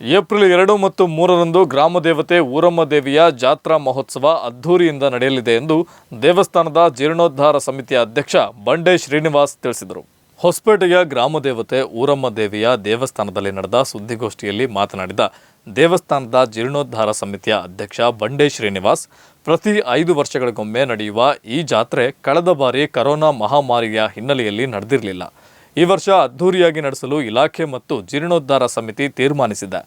April ಎರಡು ಮತ್ತು ಮೂರರಂದು ಗ್ರಾಮ ದೇವತೆ ಊರಮ್ಮ ದೇವಿಯ ಜಾತ್ರಾ ಮಹೋತ್ಸವ ಅದ್ಧೂರಿಯಿಂದ ನಡೆಯಲಿದೆ ಎಂದು ದೇವಸ್ಥಾನದ ಜೀರ್ಣೋದ್ಧಾರ ಸಮಿತಿಯ ಅಧ್ಯಕ್ಷ ಬಂಡೆ ಶ್ರೀನಿವಾಸ್ ತಿಳಿಸಿದರು. ಹೊಸಪೇಟೆಯ ಗ್ರಾಮ ದೇವತೆ ಊರಮ್ಮ ದೇವಿಯ ದೇವಸ್ಥಾನದಲ್ಲಿ ನಡೆದ ಸುದ್ದಿಗೋಷ್ಠಿಯಲ್ಲಿ ಮಾತನಾಡಿದ ದೇವಸ್ಥಾನದ ಜೀರ್ಣೋದ್ಧಾರ ಸಮಿತಿಯ ಅಧ್ಯಕ್ಷ ಬಂಡೆ ಶ್ರೀನಿವಾಸ್, ಪ್ರತಿ ಐದು ವರ್ಷಗಳಿಗೊಮ್ಮೆ ನಡೆಯುವ ಈ ಜಾತ್ರೆ ಕಳೆದ ಬಾರಿ ಕರೋನಾ ಮಹಾಮಾರಿಯ ಹಿನ್ನೆಲೆಯಲ್ಲಿ ನಡೆದಿರಲಿಲ್ಲ. ಈ ವರ್ಷ ಅದ್ಧೂರಿಯಾಗಿ ನಡೆಸಲು ಇಲಾಖೆ ಮತ್ತು ಜೀರ್ಣೋದ್ಧಾರ ಸಮಿತಿ ತೀರ್ಮಾನಿಸಿದೆ.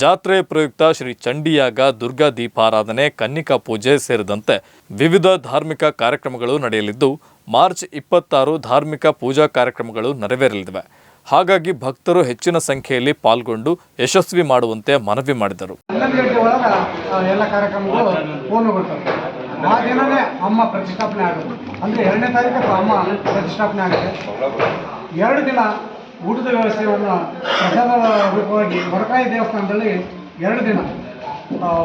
ಜಾತ್ರೆ ಪ್ರಯುಕ್ತ ಶ್ರೀ ಚಂಡಿಯಾಗ ದುರ್ಗಾ ದೀಪಾರಾಧನೆ, ಕನ್ನಿಕಾ ಪೂಜೆ ಸೇರಿದಂತೆ ವಿವಿಧ ಧಾರ್ಮಿಕ ಕಾರ್ಯಕ್ರಮಗಳು ನಡೆಯಲಿದ್ದು, ಮಾರ್ಚ್ ಇಪ್ಪತ್ತಾರು ಧಾರ್ಮಿಕ ಪೂಜಾ ಕಾರ್ಯಕ್ರಮಗಳು ನೆರವೇರಲಿವೆ. ಹಾಗಾಗಿ ಭಕ್ತರು ಹೆಚ್ಚಿನ ಸಂಖ್ಯೆಯಲ್ಲಿ ಪಾಲ್ಗೊಂಡು ಯಶಸ್ವಿ ಮಾಡುವಂತೆ ಮನವಿ ಮಾಡಿದರು. ಆ ದಿನನೇ ಅಮ್ಮ ಪ್ರತಿಷ್ಠಾಪನೆ ಆಗುತ್ತೆ. ಅಂದರೆ ಎರಡನೇ ತಾರೀಕು ಅಮ್ಮ ಪ್ರತಿಷ್ಠಾಪನೆ ಆಗುತ್ತೆ. ಎರಡು ದಿನ ಊಟದ ವ್ಯವಸ್ಥೆಯನ್ನು ಪ್ರಸಾದ ರೂಪವಾಗಿ ಹೊರಕಾಯಿ ದೇವಸ್ಥಾನದಲ್ಲಿ ಎರಡು ದಿನ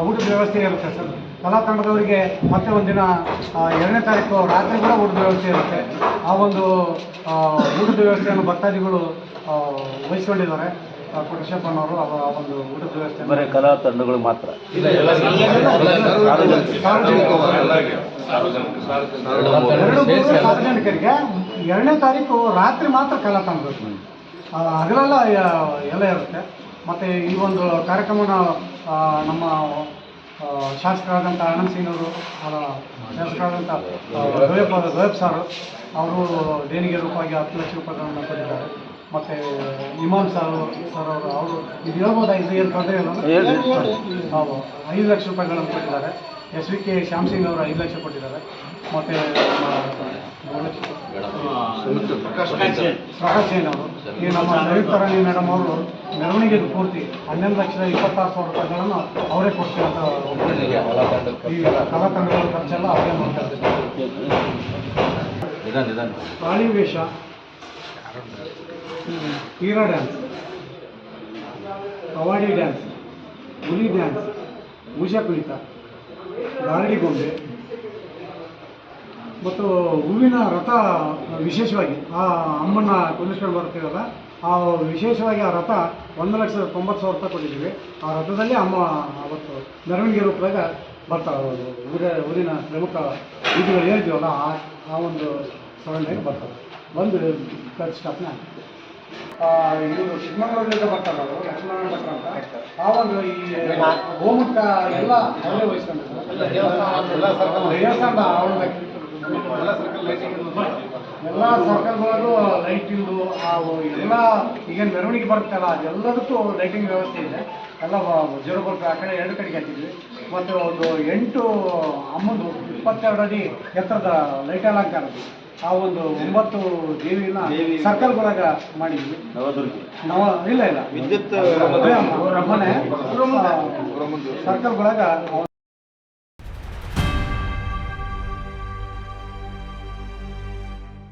ಊಟದ ವ್ಯವಸ್ಥೆ ಇರುತ್ತೆ ಸರ್. ಕಲಾ ತಂಡದವರಿಗೆ ಮತ್ತೆ ಒಂದಿನ ಎರಡನೇ ತಾರೀಕು ರಾತ್ರಿ ಕೂಡ ಊಟದ ವ್ಯವಸ್ಥೆ ಇರುತ್ತೆ. ಆ ಒಂದು ಊಟದ ವ್ಯವಸ್ಥೆಯನ್ನು ಭಕ್ತಾದಿಗಳು ವಹಿಸ್ಕೊಂಡಿದ್ದಾರೆ. ಪುರುಷಪ್ಪನವರು ಆ ಒಂದು ಊಟದ ವ್ಯವಸ್ಥೆ. ಬರೀ ಕಲಾ ತಂಡಗಳು ಮಾತ್ರ ಸಾರ್ವಜನಿಕರಿಗೆ ಎರಡನೇ ತಾರೀಕು ರಾತ್ರಿ ಮಾತ್ರ ಕಾಲ ಆ, ಅದರಲ್ಲ ಎಲ್ಲ ಇರುತ್ತೆ. ಮತ್ತು ಈ ಒಂದು ಕಾರ್ಯಕ್ರಮನ ನಮ್ಮ ಶಾಸಕರಾದಂಥ ಆನಂದ್ ಸಿಂಗ್ ಅವರು ಅವರ ಶಾಸಕರಾದಂಥ ಗೋಯಪ್ಪ ಗೋಯಪ್ಪ ಸಾರು ಅವರು ದೇಣಿಗೆ ರೂಪವಾಗಿ ಹತ್ತು ಲಕ್ಷ ರೂಪಾಯಿಗಳನ್ನು ಕೊಟ್ಟಿದ್ದಾರೆ. ಮತ್ತು ಇಮಾಮ್ ಸರ್ ಸರ್ ಅವರು ಅವರು ಇದು ಹೇಳ್ಬೋದಾ? ಇದು ಏನು ತೊಂದರೆ ಇಲ್ಲ? ಹೌದು ಐದು ಲಕ್ಷ ರೂಪಾಯಿಗಳನ್ನು ಕೊಟ್ಟಿದ್ದಾರೆ. S V K Shyam Singh ಅವರು ಐದು ಲಕ್ಷ ಕೊಟ್ಟಿದ್ದಾರೆ. ಮತ್ತು ಪ್ರಕಾಶ್ ಜೈನ್. ಅವರು. ಈ ನಮ್ಮ ಸಂಯುಕ್ತರಾಣಿ ಮೇಡಮ್ ಅವರು ಮೆರವಣಿಗೆ ಪೂರ್ತಿ ಹನ್ನೊಂದು ಲಕ್ಷದ ಇಪ್ಪತ್ತಾರು ಸಾವಿರ ರೂಪಾಯಿಗಳನ್ನು ಅವರೇ ಕೊಡ್ತೀವಿ ಅಂತ. ಈ ಕಲಾತಂಡಗಳ ಖರ್ಚೆಲ್ಲ ಅವರೇ ಮಾಡ್ತಾ ಇದ್ದಾರೆ. ಪ್ರಾಣಿ ವೇಷ. ಹೀರೋ ಡ್ಯಾನ್ಸ್ ಕವಾಡಿ ಡ್ಯಾನ್ಸ್, ಹುಲಿ ಡ್ಯಾನ್ಸ್ ಉಷಾ ಕುಣಿತ ಗಾರಡಿ ಗೊಂಬೆ, ಮತ್ತು ಹೂವಿನ ರಥ ವಿಶೇಷವಾಗಿ ಆ ಅಮ್ಮನ ಕುಂದಿಸ್ಕೊಂಡು ಬರ್ತೀವಲ್ಲ ಆ ವಿಶೇಷವಾಗಿ ಆ ರಥ ಒಂದು ಲಕ್ಷದ ತೊಂಬತ್ತು ಸಾವಿರ ರೂಪಾಯಿ ಕೊಟ್ಟಿದ್ದೀವಿ. ಆ ರಥದಲ್ಲಿ ಅಮ್ಮ ಅವತ್ತು ಮೆರವಣಿಗೆ ರೂಪದಾಗ ಬರ್ತಾರೆ ಊರ, ಊರಿನ ಪ್ರಮುಖ ಬೀದಿಗಳು ಹೇಳಿದ್ದೀವಲ್ಲ ಆ ಒಂದು ಸರಣಿಯಾಗಿ ಬರ್ತಾರೆ. ಬಂದು ಕಟ್ ಆಗ್ತದೆ ಇವರು ಚಿಕ್ಕಮಗಳೂರಿಂದ ಬರ್ತಾರೆ ಅವರು ಲಕ್ಷ್ಮಣ ಭಟ್ರ ಅಂತ. ಆ ಒಂದು ಈ ಗೋಮುಖ ಎಲ್ಲ ಅವರೇ ವಹಿಸ್ಕೊಂಡಿದ್ದಾರೆ ದೇವಸ್ಥಾನ ಆವರಣದಾಗ ಎಲ್ಲ ಸರ್ಕಲ್ಗಳಲ್ಲೂ ಲೈಟಿಂದು ಎಲ್ಲ ಈಗೇನು ಮೆರವಣಿಗೆ ಬರುತ್ತಲ್ಲ ಅದೆಲ್ಲದಕ್ಕೂ ಲೈಟಿಂಗ್ ವ್ಯವಸ್ಥೆ ಇದೆ. ಎಲ್ಲ ಜೀರೋ ಬಲ್ಪ್ ಆ ಕಡೆ ಎರಡು ಕಡೆಗೆ ಹಾಕಿದ್ವಿ. ಮತ್ತು ಒಂದು ಎಂಟು ಅಮ್ಮಂದು ಇಪ್ಪತ್ತೆರಡು ಅಡಿ ಎತ್ತರದ ಲೈಟ್ ಅಲಂಕಾರ ಆ ಒಂದು ಒಂಬತ್ತು ದೇವಿನ ಸರ್ಕಲ್ಗಳಾಗ ಮಾಡಿದ್ವಿ. ನವ ಇಲ್ಲ ಇಲ್ಲ. ವಿದ್ಯುತ್ ಸರ್ಕಲ್ ಸರ್ಕಲ್ಗಳಾಗ